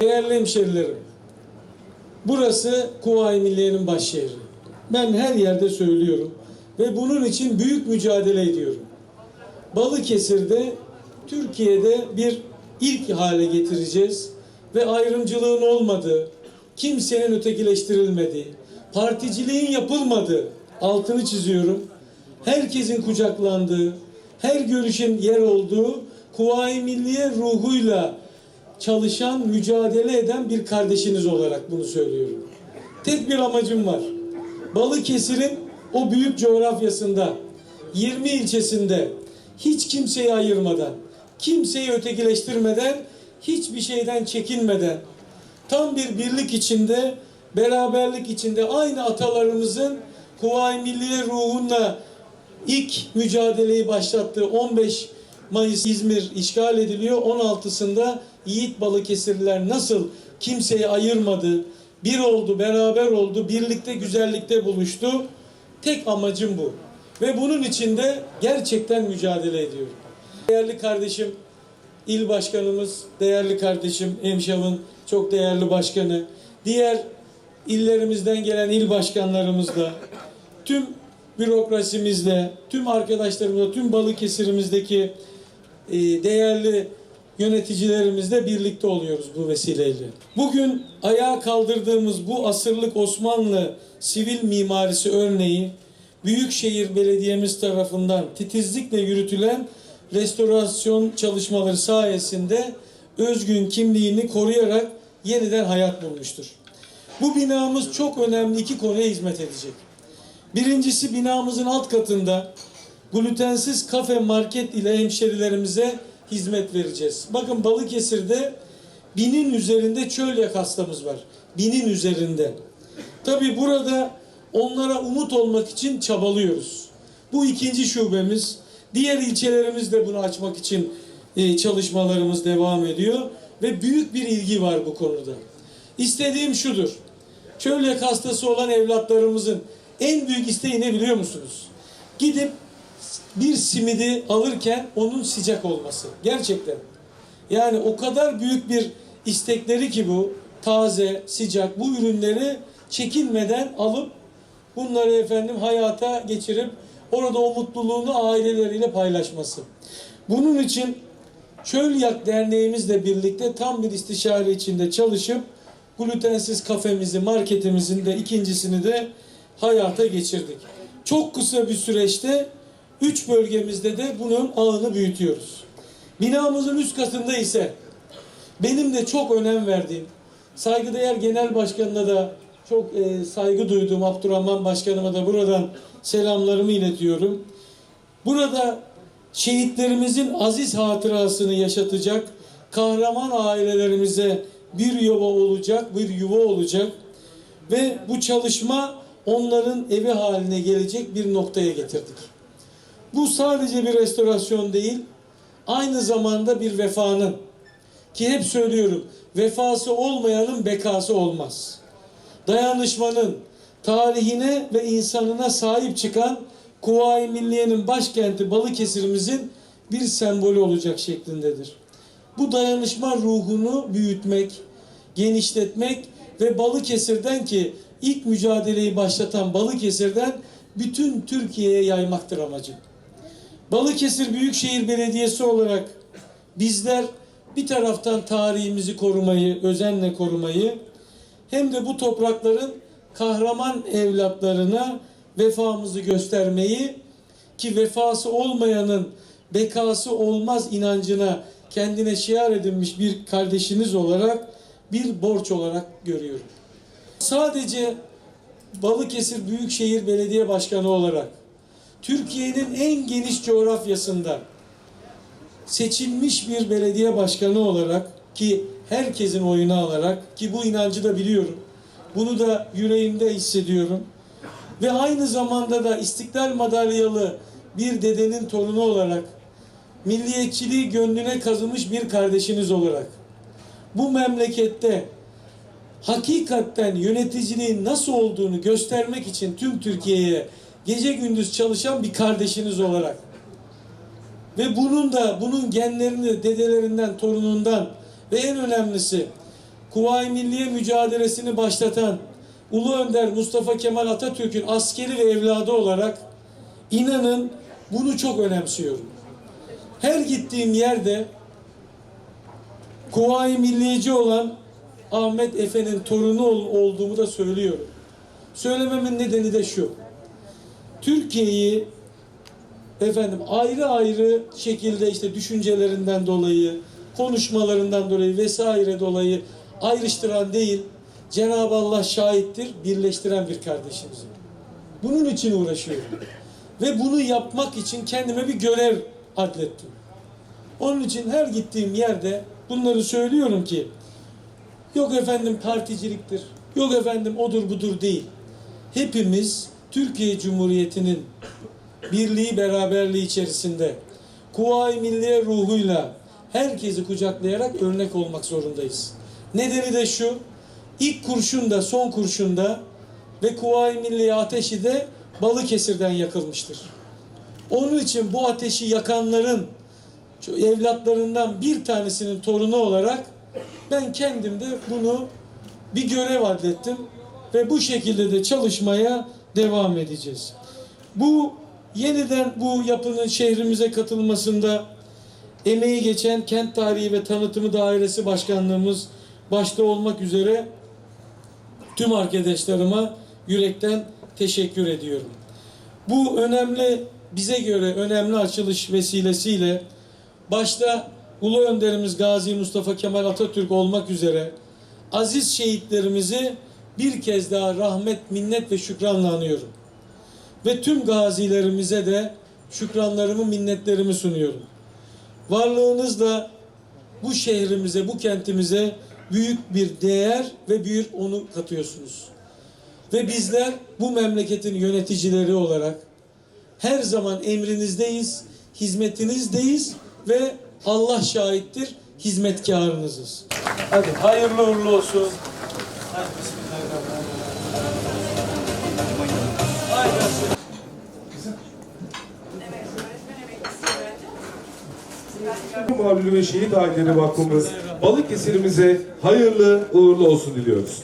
Değerli hemşerilerim, burası Kuvayi Milliye'nin başşehri. Ben her yerde söylüyorum ve bunun için büyük mücadele ediyorum. Balıkesir'de Türkiye'de bir ilk hale getireceğiz ve ayrımcılığın olmadığı, kimsenin ötekileştirilmediği, particiliğin yapılmadığı altını çiziyorum. Herkesin kucaklandığı, her görüşün yer olduğu Kuvayi Milliye ruhuyla çalışan, mücadele eden bir kardeşiniz olarak bunu söylüyorum. Tek bir amacım var. Balıkesir'in o büyük coğrafyasında 20 ilçesinde hiç kimseyi ayırmadan, kimseyi ötekileştirmeden, hiçbir şeyden çekinmeden tam bir birlik içinde, beraberlik içinde aynı atalarımızın Kuvayi Milliye ruhunla ilk mücadeleyi başlattığı 15 Mayıs İzmir işgal ediliyor. 16'sında Yiğit Balıkesirliler nasıl kimseyi ayırmadı, bir oldu, beraber oldu, birlikte güzellikte buluştu. Tek amacım bu. Ve bunun için de gerçekten mücadele ediyorum. Değerli kardeşim, il başkanımız, değerli kardeşim Emşav'ın çok değerli başkanı, diğer illerimizden gelen il başkanlarımızla, tüm bürokrasimizle, tüm arkadaşlarımızla, tüm Balıkesir'imizdeki değerli yöneticilerimizle birlikte oluyoruz bu vesileyle. Bugün ayağa kaldırdığımız bu asırlık Osmanlı sivil mimarisi örneği Büyükşehir Belediyemiz tarafından titizlikle yürütülen restorasyon çalışmaları sayesinde özgün kimliğini koruyarak yeniden hayat bulmuştur. Bu binamız çok önemli iki konuya hizmet edecek. Birincisi binamızın alt katında glutensiz kafe market ile hemşerilerimize hizmet vereceğiz. Bakın Balıkesir'de binin üzerinde çölyak hastamız var. Binin üzerinde. Tabi burada onlara umut olmak için çabalıyoruz. Bu ikinci şubemiz. Diğer ilçelerimiz de bunu açmak için e, çalışmalarımız devam ediyor. Ve büyük bir ilgi var bu konuda. İstediğim şudur. Çölyak hastası olan evlatlarımızın en büyük isteği ne biliyor musunuz? Gidip bir simidi alırken onun sıcak olması. Gerçekten. Yani o kadar büyük bir istekleri ki bu taze, sıcak bu ürünleri çekinmeden alıp bunları efendim hayata geçirip orada o mutluluğunu aileleriyle paylaşması. Bunun için Çölyak Derneğimizle birlikte tam bir istişare içinde çalışıp glutensiz kafemizi, marketimizin de ikincisini de hayata geçirdik. Çok kısa bir süreçte üç bölgemizde de bunun ağını büyütüyoruz. Binamızın üst katında ise benim de çok önem verdiğim, saygıdeğer genel başkanına da çok e, saygı duyduğum Abdurrahman Başkanıma da buradan selamlarımı iletiyorum. Burada şehitlerimizin aziz hatırasını yaşatacak, kahraman ailelerimize bir yuva olacak, bir yuva olacak ve bu çalışma onların evi haline gelecek bir noktaya getirdik. Bu sadece bir restorasyon değil, aynı zamanda bir vefanın ki hep söylüyorum vefası olmayanın bekası olmaz. Dayanışmanın tarihine ve insanına sahip çıkan Kuvayi Milliye'nin başkenti Balıkesir'imizin bir sembolü olacak şeklindedir. Bu dayanışma ruhunu büyütmek, genişletmek ve Balıkesir'den ki ilk mücadeleyi başlatan Balıkesir'den bütün Türkiye'ye yaymaktır amacım. Balıkesir Büyükşehir Belediyesi olarak bizler bir taraftan tarihimizi korumayı, özenle korumayı hem de bu toprakların kahraman evlatlarına vefamızı göstermeyi ki vefası olmayanın bekası olmaz inancına kendine şiar edinmiş bir kardeşiniz olarak bir borç olarak görüyorum. Sadece Balıkesir Büyükşehir Belediye Başkanı olarak Türkiye'nin en geniş coğrafyasında seçilmiş bir belediye başkanı olarak ki herkesin oyunu alarak ki bu inancı da biliyorum. Bunu da yüreğimde hissediyorum. Ve aynı zamanda da İstiklal Madalyalı bir dedenin torunu olarak milliyetçiliği gönlüne kazımış bir kardeşiniz olarak bu memlekette hakikaten yöneticiliğin nasıl olduğunu göstermek için tüm Türkiye'ye gece gündüz çalışan bir kardeşiniz olarak ve bunun da bunun genlerini dedelerinden, torunundan ve en önemlisi Kuvayi Milliye mücadelesini başlatan Ulu Önder Mustafa Kemal Atatürk'ün askeri ve evladı olarak inanın bunu çok önemsiyorum. Her gittiğim yerde Kuvayi Milliyeci olan Ahmet Efe'nin torunu ol- olduğumu da söylüyorum. Söylememin nedeni de şu. Türkiye'yi efendim ayrı ayrı şekilde işte düşüncelerinden dolayı, konuşmalarından dolayı vesaire dolayı ayrıştıran değil, Cenab-ı Allah şahittir, birleştiren bir kardeşimizim. Bunun için uğraşıyorum. Ve bunu yapmak için kendime bir görev adlettim. Onun için her gittiğim yerde bunları söylüyorum ki yok efendim particiliktir, yok efendim odur budur değil. Hepimiz Türkiye Cumhuriyeti'nin birliği beraberliği içerisinde Kuvayi Milliye ruhuyla herkesi kucaklayarak örnek olmak zorundayız. Nedeni de şu, ilk kurşunda, son kurşunda ve Kuvayi Milliye ateşi de Balıkesir'den yakılmıştır. Onun için bu ateşi yakanların evlatlarından bir tanesinin torunu olarak ben kendim de bunu bir görev adettim ve bu şekilde de çalışmaya devam edeceğiz. Bu yeniden bu yapının şehrimize katılmasında emeği geçen Kent Tarihi ve Tanıtımı Dairesi Başkanlığımız başta olmak üzere tüm arkadaşlarıma yürekten teşekkür ediyorum. Bu önemli bize göre önemli açılış vesilesiyle başta Ulu Önderimiz Gazi Mustafa Kemal Atatürk olmak üzere aziz şehitlerimizi bir kez daha rahmet, minnet ve şükranla anıyorum. Ve tüm gazilerimize de şükranlarımı, minnetlerimi sunuyorum. Varlığınızla bu şehrimize, bu kentimize büyük bir değer ve büyük onu katıyorsunuz. Ve bizler bu memleketin yöneticileri olarak her zaman emrinizdeyiz, hizmetinizdeyiz ve Allah şahittir, hizmetkarınızız. Hadi hayırlı uğurlu olsun. Hadi bismillahirrahmanirrahim. Haydi. Mağlulu ve Şehit Aileleri Vakfımız Balıkesir'imize hayırlı uğurlu olsun diliyoruz.